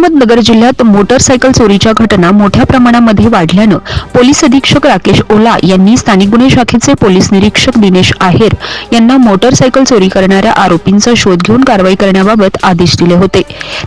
अहमदनगर जिल्ह्यात मोटरसायकल चोरीच्या घटना मोठ्या प्रमाणामध्ये वाढल्यानं पोलीस अधीक्षक राकेश ओला यांनी स्थानिक गुन्हे शाखेचे पोलीस निरीक्षक दिनेश आहेर यांना मोटरसायकल चोरी करणाऱ्या आरोपींचा शोध घेऊन कारवाई करण्याबाबत आदेश दिले होते.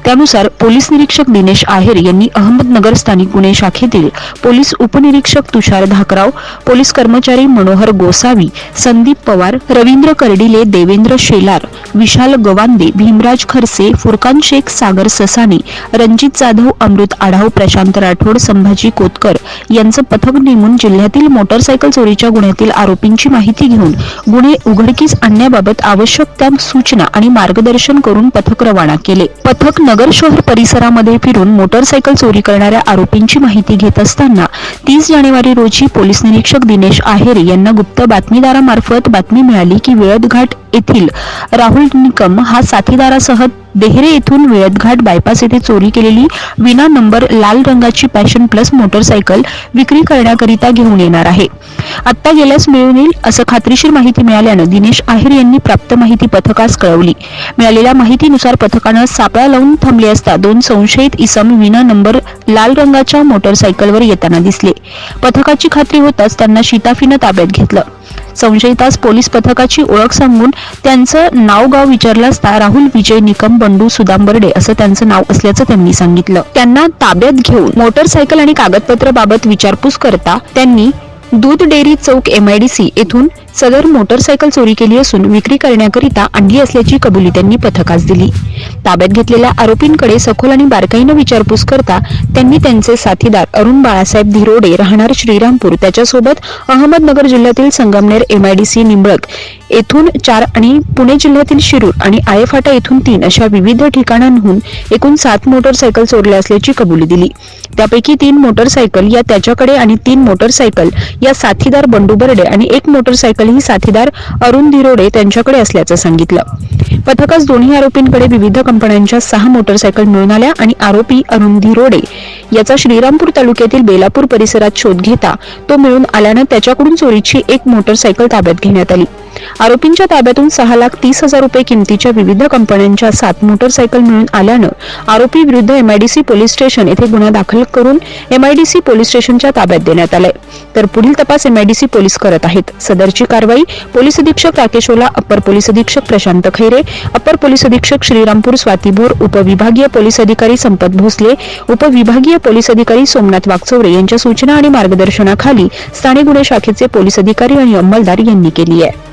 त्यानुसार पोलीस निरीक्षक दिनेश आहेर यांनी अहमदनगर स्थानिक गुन्हे शाखेतील पोलीस उपनिरीक्षक तुषार धाकराव पोलीस कर्मचारी मनोहर गोसावी संदीप पवार रवींद्र कर्डिले देवेंद्र शेलार विशाल गवांदे भीमराज खरसे फुरकान शेख सागर ससाने रणजित जाधव अमृत आढाव प्रशांत राठोड संभाजी कोतकर यांचं पथक नेमून जिल्ह्यातील मोटरसायकल चोरीच्या गुन्ह्यातील आरोपींची माहिती घेऊन गुन्हे उघडकीस आणण्याबाबत आवश्यक त्या सूचना आणि मार्गदर्शन करून पथक रवाना केले. पथक नगर शहर परिसरामध्ये फिरून मोटरसायकल चोरी करणाऱ्या आरोपींची माहिती घेत असताना तीस जानेवारी रोजी पोलीस निरीक्षक दिनेश आहेर यांना गुप्त बातमीदारामार्फत बातमी मिळाली की विळदघाट येथील राहुल निकम हा साथीदारासह देहरे येथून विळदघाट बायपास येथे चोरी केलेली विना नंबर लाल रंगाची पॅशन प्लस मोटरसायकल विक्री करण्याकरिता घेऊन येणार आहे. आत्ता गेल्यास मिळून येईल असं खात्रीशीर माहिती मिळाल्यानं दिनेश आहेर यांनी प्राप्त माहिती पथकास कळवली. मिळालेल्या माहितीनुसार पथकानं सापळा लावून थांबले असता दोन संशयित इसम विना नंबर लाल रंगाच्या मोटरसायकलवर येताना दिसले. पथकाची खात्री होताच त्यांना शिताफीनं ताब्यात घेतलं. संशयितास पोलीस पथकाची ओळख सांगून त्यांचं नाव गाव विचारलं असता राहुल विजय निकम बंडू सुदांबर्डे असं त्यांचं नाव असल्याचं त्यांनी सांगितलं. त्यांना ताब्यात घेऊन मोटरसायकल आणि कागदपत्र बाबत विचारपूस करता त्यांनी दूध डेअरी चौक एमआयडीसी येथून सदर मोटरसायकल चोरी केली असून विक्री करण्याकरिता आणली असल्याची कबुली त्यांनी पथकास दिली. ताब्यात घेतलेल्या आरोपींकडे सखोल आणि बारकाईनं विचारपूस करता त्यांनी त्यांचे साथीदार अरुण बाळासाहेब धिरोडे राहणार श्रीरामपूर. त्याच्यासोबत अहमदनगर जिल्ह्यातील संगमनेर एमआयडीसी निंबळक येथून चार आणि पुणे जिल्ह्यातील शिरूर आणि आयफाटा येथून तीन अशा विविध ठिकाणांहून एकूण सात मोटरसायकल चोरल्या असल्याची कबुली दिली. त्यापैकी तीन मोटरसायकल या त्याच्याकडे आणि तीन मोटरसायकल या साथीदार बंडू बर्डे आणि एक मोटरसायकल ही साथीदार अरुण धिरोडे त्यांच्याकडे असल्याचं सांगितलं. पथकास दोन्ही आरोपींकडे विविध कंपन्यांच्या सहा मोटरसायकल मिळून आल्या आणि आरोपी अरुण धिरोडे याचा श्रीरामपूर तालुक्यातील बेलापूर परिसरात शोध घेता तो मिळून आल्यानं त्याच्याकडून चोरीची एक मोटरसायकल ताब्यात घेण्यात आली. आरोपींच्या ताब्यातून सहा लाख तीस हजार रुपये किमतीच्या विविध कंपन्यांच्या सात मोटरसायकल मिळून आल्यानं आरोपी विरुद्ध एमआयडीसी पोलीस स्टेशन येथे गुन्हा दाखल करून एमआयडीसी पोलीस स्टेशनच्या ताब्यात देण्यात आलाय. तर पुढील तपास एमआयडीसी पोलीस करत आहेत. सदरची कारवाई पोलीस अधीक्षक राकेश ओला पोलीस अधीक्षक प्रशांत खैरे अपर पोलीस अधीक्षक श्रीरामपूर स्वाती भोर उपविभागीय पोलीस अधिकारी संपत भोसले उपविभागीय पोलीस अधिकारी सोमनाथ वागचौरे यांच्या सूचना आणि मार्गदर्शनाखाली स्थानिक गुन्हे शाखेचे पोलीस अधिकारी आणि अंमलदार यांनी केली आहे.